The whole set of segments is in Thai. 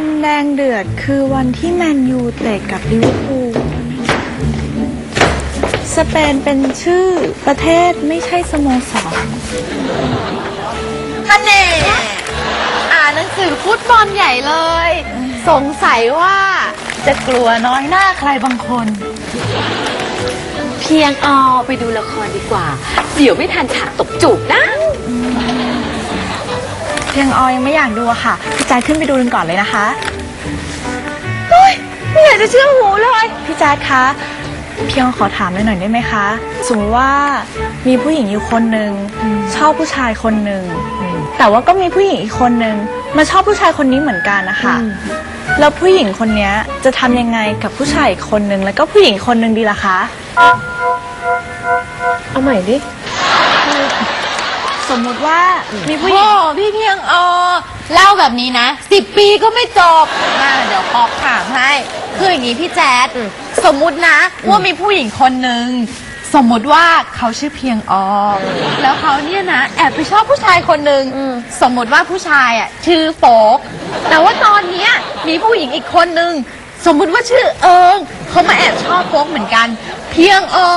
วันแดงเดือดคือวันที่แมนยูเตะกับลิเวอร์พูล สเปนเป็นชื่อประเทศไม่ใช่สโมสรท่านเน่อ่านหนังสือฟุตบอลใหญ่เลย สงสัยว่าจะกลัวน้อยหน้าใครบางคน เพียงออไปดูละครดีกว่า เดี๋ยวไม่ทันฉากตบจูบนะ ยงออยังไม่อยากดูอะค่ะพี่แจ๊ดขึ้นไปดูกันก่อนเลยนะคะเฮ้ยไม่อยากจะเชื่อหูเลยพี่แจ๊ดคะเพียงขอถามหน่อยได้ไหมคะสมมติว่ามีผู้หญิงอยู่คนหนึ่งชอบผู้ชายคนหนึ่งแต่ว่าก็มีผู้หญิงอีกคนหนึ่งมาชอบผู้ชายคนนี้เหมือนกันนะคะแล้วผู้หญิงคนเนี้ยจะทำยังไงกับผู้ชายอีกคนหนึ่งแล้วก็ผู้หญิงคนหนึ่งดีล่ะคะ เอาใหม่ดิ สมมุติว่ามีผู้หโอ้ญิงพี่เพียงเออเล่าแบบนี้นะสิบปีก็ไม่จบมาเดี๋ยวปอกถามให้ คืออย่างนี้พี่แจ๊ดสมมุตินะ ว่ามีผู้หญิงคนหนึ่งสมมุติว่าเขาชื่อเพียงออแล้วเขาเนี่ยนะแอบไปชอบผู้ชายคนหนึ่งสมมุติว่าผู้ชายอะชื่อโฟกแต่ว่าตอนเนี้ยมีผู้หญิงอีกคนหนึ่งสมมุติว่าชื่อเอิงเขามาแอบชอบโฟกเหมือนกัน เพียงเออ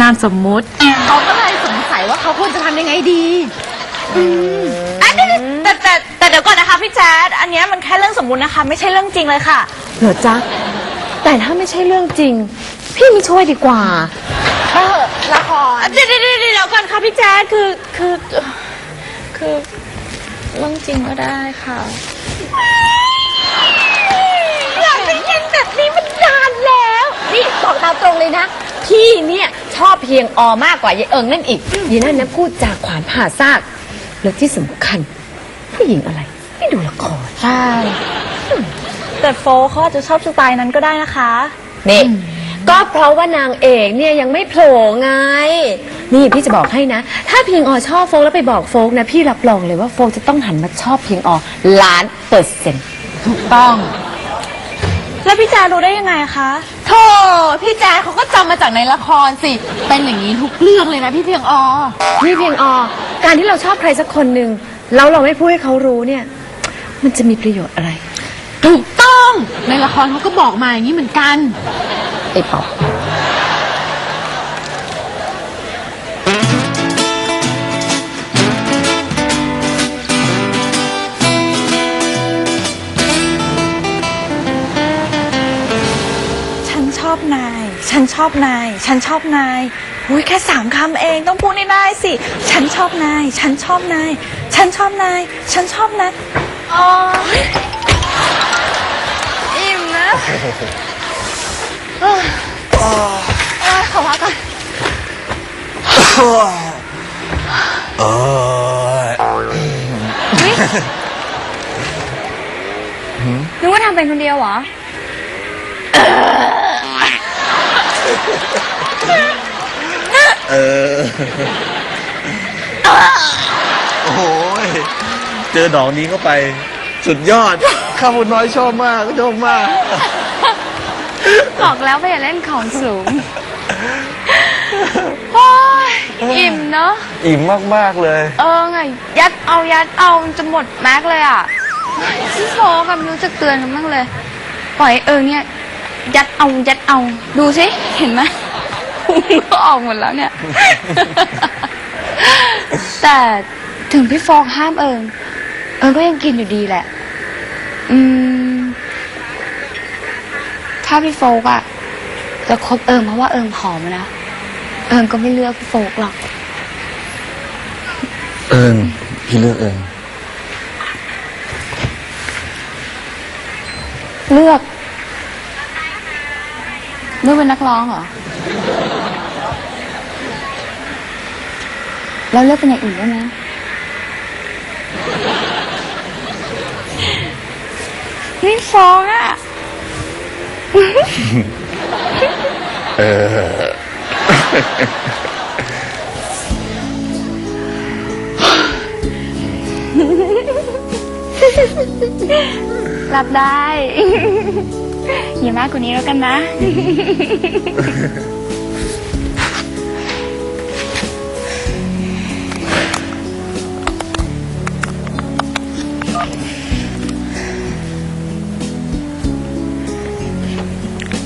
นามสมมุติเขาก็เลยสงสัยว่าเขาควรจะทำยังไงดีอันนี้แต่แต่แต่เดี๋ยวก่อนนะคะพี่แจ๊ดอันเนี้ยมันแค่เรื่องสมมุตินะคะ ไม่ใช่เรื่องจริงเลยค่ะ เหรอจ๊ะ แต่ถ้าไม่ใช่เรื่องจริง พี่ไม่ช่วยดีกว่า เออละครเดี๋ยวเดี๋ยวเดี๋ยวเดี๋ยวก่อนค่ะพี่แจ๊ดคือคือคือเรื่องจริงก็ได้ค่ะ อยากได้ยินแบบนี้มันนานแล้ว นี่ บอกตามตรงเลยนะ พี่เนี่ยชอบเพียงออมากกว่ายายเอิงนั่นอีกยายนั่นนะพูดจากขวานผ่าซาก แล้วที่สำคัญ ผู้หญิงอะไร ไม่ดูละครใช่ แต่โฟเขาอาจจะชอบสไตล์นั้นก็ได้นะคะ นี่ ก็เพราะว่านางเอกเนี่ยยังไม่โผล่ไง นี่พี่จะบอกให้นะ ถ้าเพียงออชอบโฟกแล้วไปบอกโฟกนะ พี่รับรองเลยว่าโฟกจะต้องหันมาชอบเพียงออล้านเปอร์เซ็นต์ถูกต้อง แล้วพี่แจ๊ดรู้ได้ยังไงคะโธ่พี่แจ๊ดเขาก็จำมาจากในละครสิ เป็นอย่างนี้ทุกเรื่องเลยนะพี่เพียงออ นี่เพียงออการที่เราชอบใครสักคนหนึ่งแล้วเราไม่พูดให้เขารู้เนี่ย มันจะมีประโยชน์อะไร ถูกต้อง ในละครเขาก็บอกมาอย่างนี้เหมือนกัน ไอ้ปอบ อบนาย ฉันชอบนาย ฉันชอบนายอุ้ยแค่สามคำเองต้องพูดให้ได้สิ ฉันชอบนาย ฉันชอบนาย ฉันชอบนาย ฉันชอบนายอ๋ออิ่มนะเอ้ยเอ้ยขอพักก่อนเออนึกว่าทำเป็นคนเดียวเหรอ เออ โอ้ย เจอดอกนี้เข้าไป สุดยอด ข้าวบุญน้อยชอบมากชอบมาก บอกแล้วว่าอย่าเล่นของสูงโอ้ยอิ่มเนาะ อิ่มมาก ๆ เลย เออไง ยัดเอายัดเอาจะหมดแม็กเลยอะพี่โฟกับรู้จักเตือนกันบ้างเลย ปล่อยเออเนี่ย ยัดเอายัดเอา ดูสิเห็นไหมพุงก็ออกหมดแล้วเนี่ย แต่ถึงพี่โฟกห้ามเอิงเอิงก็ยังกินอยู่ดีแหละ อืม ถ้าพี่โฟกอะจะคบเอิงเพราะว่าเอิงผอมอะนะ เอิงก็ไม่เลือกพี่โฟกหรอก เอิงพี่เลือกเอิงเลือก เลือกเป็นนักร้องเหรอ แล้วเลือกเป็นอย่างอื่นได้ไหมนี่ฟ้องอะ เออ รับได้ อย่ามากกว่านี้แล้วกันนะ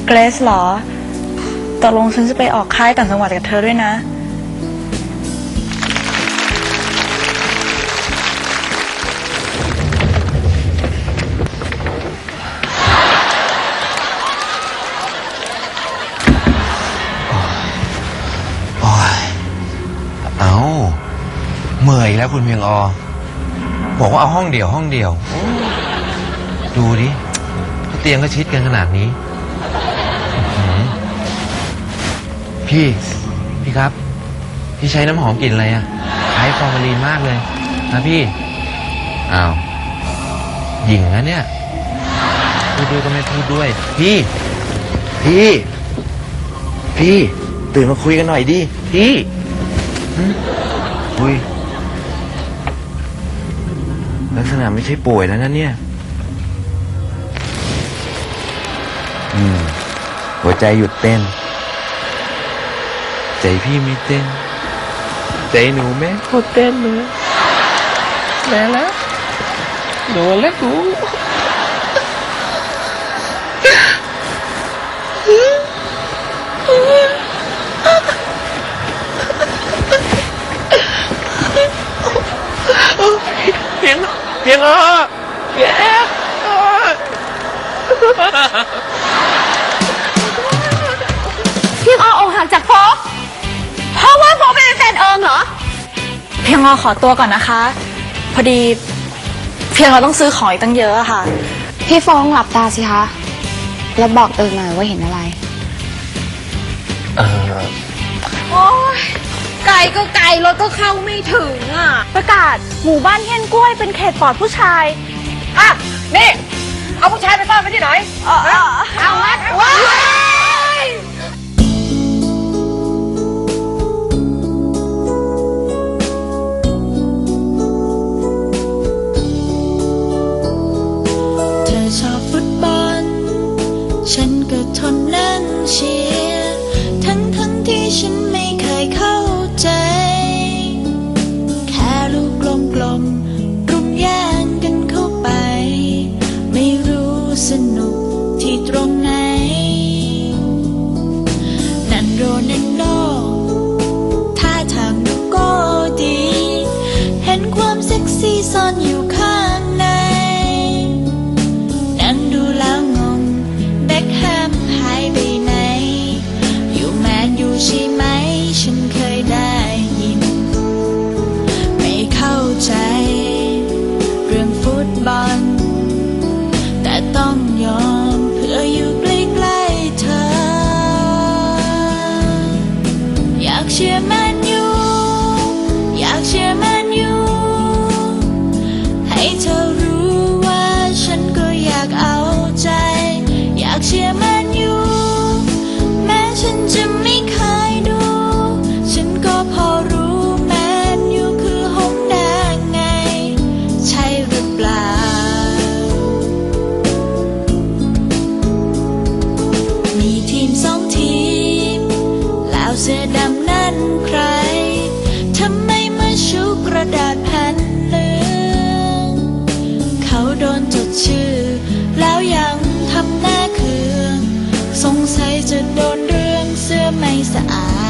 เกรซเหรอตกลงฉันจะไปออกค่ายต่างจังหวัดกับเธอด้วยนะ เมื่อยแล้วคุณเพียงอบอกว่าเอาห้องเดียวห้องเดียว ดูดิเตียงก็ชิดกันขนาดนี้ พี่ พี่ครับ พี่ใช้น้ำหอมกลิ่นอะไรอะคล้ายฟอร์มาลีนมากเลย นะพี่ อ้าวหญิงนะเนี่ย พูดด้วยก็ไม่พูดด้วย พี่ พี่ พี่ ตื่นมาคุยกันหน่อยดิ พี่หึคุย ลักษณะไม่ใช่ป่วยแล้วนะเนี่ย อืม หัวใจหยุดเต้น ใจพี่ไม่เต้น ใจหนูแม่โคตรเต้นเลยแม่แล้วโดนแล้วกู เพียงรอขอตัวก่อนนะคะ พอดีเพียงเราต้องซื้อของอีกตั้งเยอะอะค่ะ พี่ฟองหลับตาสิคะ แล้วบอกเอิงหน่อยว่าเห็นอะไร เออโอ้ยไกลก็ไกลรถก็เข้าไม่ถึงอะ ประกาศหมู่บ้านเฮียนกล้วยเป็นเขตปลอดผู้ชาย อะ นี่ เอาผู้ชายไปซ่อนไว้ที่ไหน เอาวัดว้า จะโดนเรื่องเสื้อไม่สะอาด